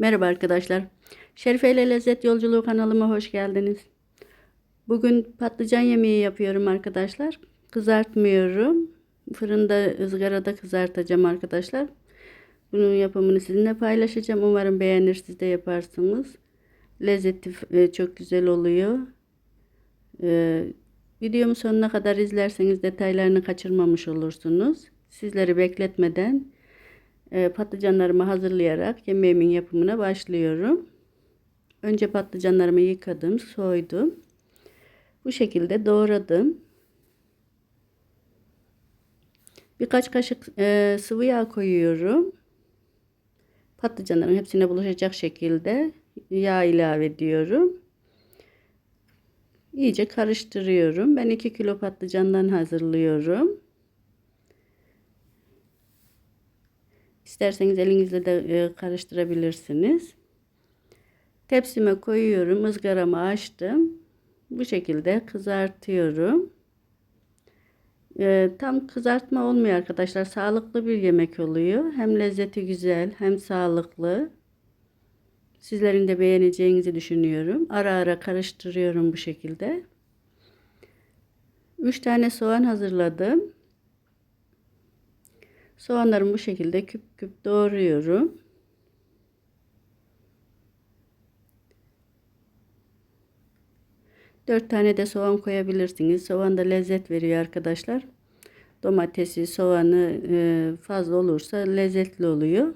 Merhaba arkadaşlar. Şerife ile Lezzet Yolculuğu kanalıma hoş geldiniz. Bugün patlıcan yemeği yapıyorum arkadaşlar. Kızartmıyorum. Fırında ızgarada kızartacağım arkadaşlar. Bunun yapımını sizinle paylaşacağım. Umarım beğenir siz de yaparsınız. Lezzeti e, çok güzel oluyor. Ee, videomu sonuna kadar izlerseniz detaylarını kaçırmamış olursunuz. Sizleri bekletmeden e, patlıcanlarımı hazırlayarak yemeğimin yapımına başlıyorum. Önce patlıcanlarımı yıkadım, soydum. Bu şekilde doğradım. Birkaç kaşık e, sıvı yağ koyuyorum. Patlıcanların hepsine bulaşacak şekilde yağ ilave ediyorum. İyice karıştırıyorum. Ben 2 kilo patlıcandan hazırlıyorum. İsterseniz elinizle de e, karıştırabilirsiniz. Tepsime koyuyorum. ızgaramı açtım. Bu şekilde kızartıyorum. E, tam kızartma olmuyor arkadaşlar. Sağlıklı bir yemek oluyor. Hem lezzeti güzel hem sağlıklı. Sizlerin de beğeneceğinizi düşünüyorum. Ara ara karıştırıyorum bu şekilde. 3 tane soğan hazırladım. Soğanlarımı bu şekilde küp küp doğruyorum. Dört tane de soğan koyabilirsiniz. Soğan da lezzet veriyor arkadaşlar. Domatesi, soğanı e, fazla olursa lezzetli oluyor.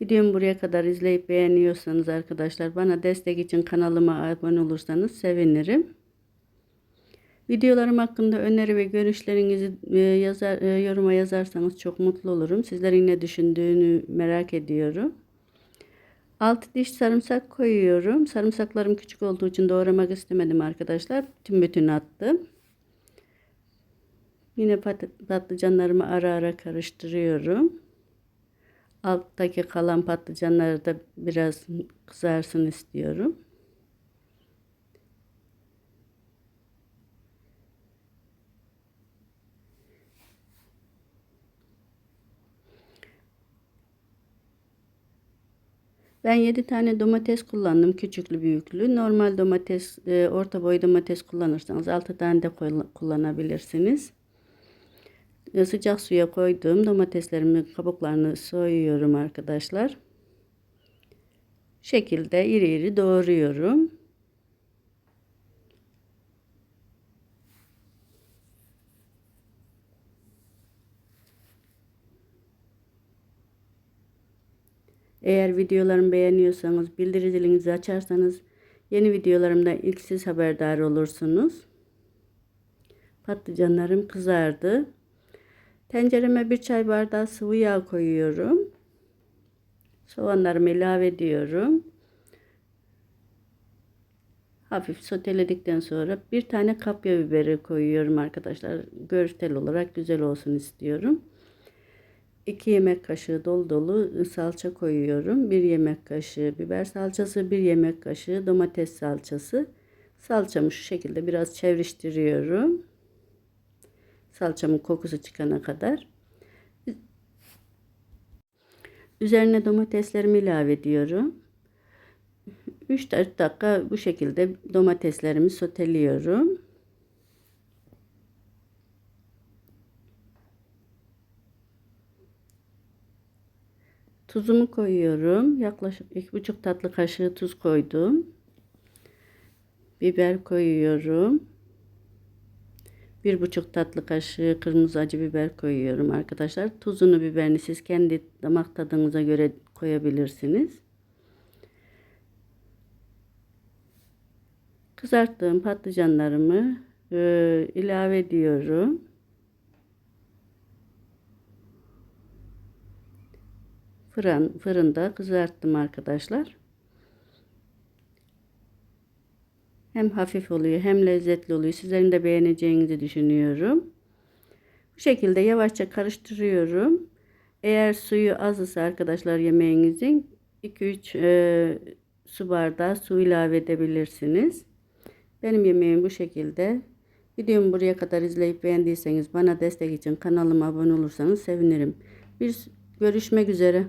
Videomu buraya kadar izleyip beğeniyorsanız arkadaşlar bana destek için kanalıma abone olursanız sevinirim. Videolarım hakkında öneri ve görüşlerinizi e, yazar, e, yoruma yazarsanız çok mutlu olurum. Sizlerin ne düşündüğünü merak ediyorum. 6 diş sarımsak koyuyorum. Sarımsaklarım küçük olduğu için doğramak istemedim arkadaşlar. Tüm bütün attım. Yine pat patlıcanlarımı ara ara karıştırıyorum. Alttaki kalan patlıcanları da biraz kızarsın istiyorum. Ben 7 tane domates kullandım. Küçüklü büyüklü. Normal domates, e, orta boy domates kullanırsanız 6 tane de kullanabilirsiniz. E, sıcak suya koydum. Domateslerimi kabuklarını soyuyorum arkadaşlar. Şekilde iri iri doğruyorum. Eğer videolarımı beğeniyorsanız bildiri zilinizi açarsanız yeni videolarımda ilk siz haberdar olursunuz. Patlıcanlarım kızardı. Tencereme bir çay bardağı sıvı yağ koyuyorum. Soğanlarımı ilave ediyorum. Hafif soteledikten sonra bir tane kapya biberi koyuyorum arkadaşlar. Görsel olarak güzel olsun istiyorum. 2 yemek kaşığı dolu dolu salça koyuyorum. 1 yemek kaşığı biber salçası, 1 yemek kaşığı domates salçası. Salçamı şu şekilde biraz çevriştiriyorum. Salçamın kokusu çıkana kadar. Üzerine domateslerimi ilave ediyorum. 3-4 dakika bu şekilde domateslerimi soteliyorum. Tuzumu koyuyorum. Yaklaşık iki buçuk tatlı kaşığı tuz koydum. Biber koyuyorum. Bir buçuk tatlı kaşığı kırmızı acı biber koyuyorum arkadaşlar. Tuzunu biberini siz kendi damak tadınıza göre koyabilirsiniz. Kızarttığım patlıcanlarımı e, ilave ediyorum. Fırın, fırında kızarttım arkadaşlar. Hem hafif oluyor hem lezzetli oluyor. Sizlerin de beğeneceğinizi düşünüyorum. Bu şekilde yavaşça karıştırıyorum. Eğer suyu az ise arkadaşlar yemeğinizin 2-3 e, su bardağı su ilave edebilirsiniz. Benim yemeğim bu şekilde. Videomu buraya kadar izleyip beğendiyseniz bana destek için kanalıma abone olursanız sevinirim. Bir görüşmek üzere.